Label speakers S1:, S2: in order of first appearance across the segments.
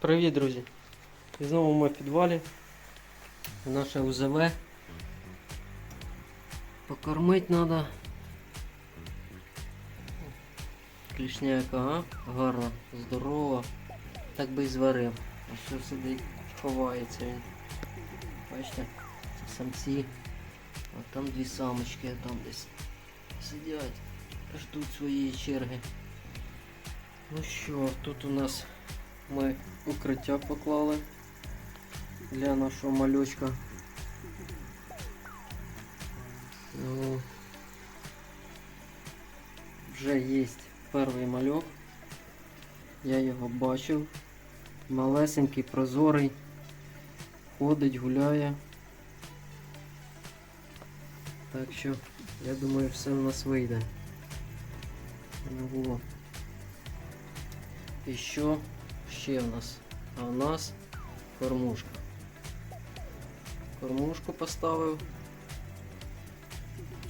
S1: Привіт, друзі! І знову ми в підвалі. Наше УЗВ. Покормити треба. Клішня яка? Гарна, здорова. Так би і зварив. А що сидить, ховається він. Бачите, це самці. А там дві самочки, а там десь сидять, ждуть своєї черги. Ну що, тут у нас ми укриття поклали для нашого малючка. Ну, вже є перший мальок. Я його бачив. Малесенький, прозорий. Ходить, гуляє. Так що, я думаю, все у нас вийде. Ну, во. І що ще в нас? А у нас кормушка. Кормушку поставив.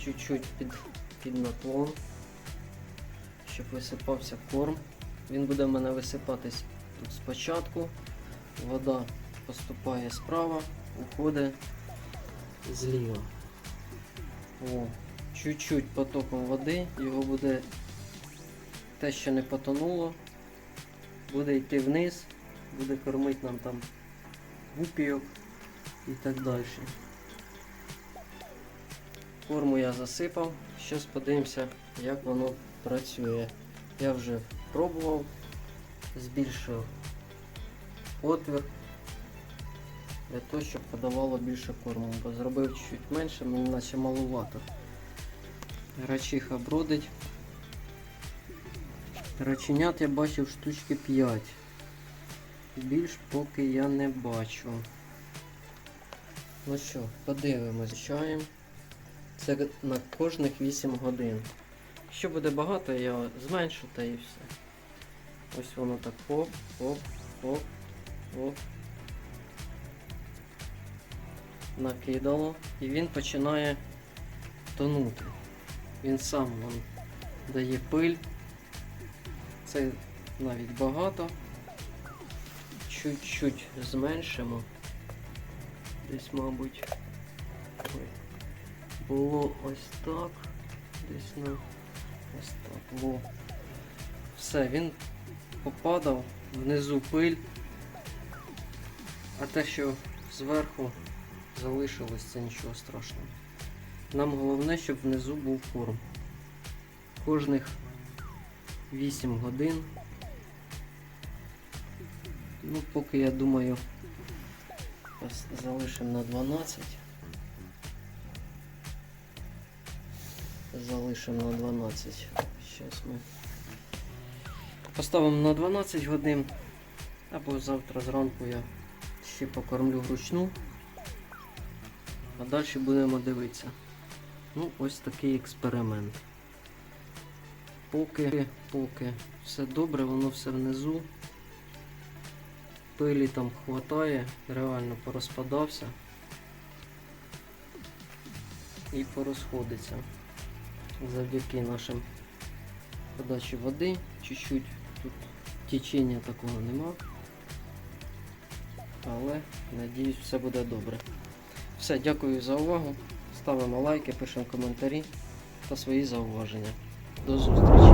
S1: Чуть-чуть під, під наклон, щоб висипався корм. Він буде в мене висипатись тут спочатку. Вода поступає справа, уходить зліва. О, чуть-чуть потоком води, його буде те, що не потонуло, буде йти вниз, буде кормити нам там гупійок і так далі. Корму я засипав, зараз подивимося, як воно працює. Я вже пробував, збільшив отвір для того, щоб подавало більше корму, бо зробив чуть менше, мені наче малувато. Рачиха бродить. Раченят я бачив штучки 5. Більш поки я не бачу. Ну що, подивимось, чаємо. Це на кожних 8 годин. Якщо буде багато, я зменшу та і все. Ось воно так оп, оп, оп. Накидало і він починає тонути. Він сам вон, дає пиль. Це навіть багато. Чуть-чуть зменшимо. Десь, мабуть, ой, було ось так. Десь на ось так. Во. Все, він попадав, внизу пиль, а те, що зверху залишилось, це нічого страшного. Нам головне, щоб внизу був корм. Кожних 8 годин. Ну, поки я думаю, залишимо на 12. Залишимо на 12. Зараз ми поставимо на 12 годин. Або завтра зранку я ще покормлю вручну. А далі будемо дивитися. Ну, ось такий експеримент. Поки, поки все добре, воно все внизу. Пилі там хватає, реально порозпадався і порозходиться. Завдяки нашим подачі води. Чуть-чуть тут течення такого нема. Але надіюсь все буде добре. Все, дякую за увагу. Ставимо лайки, пишемо коментарі та свої зауваження до зустрічі.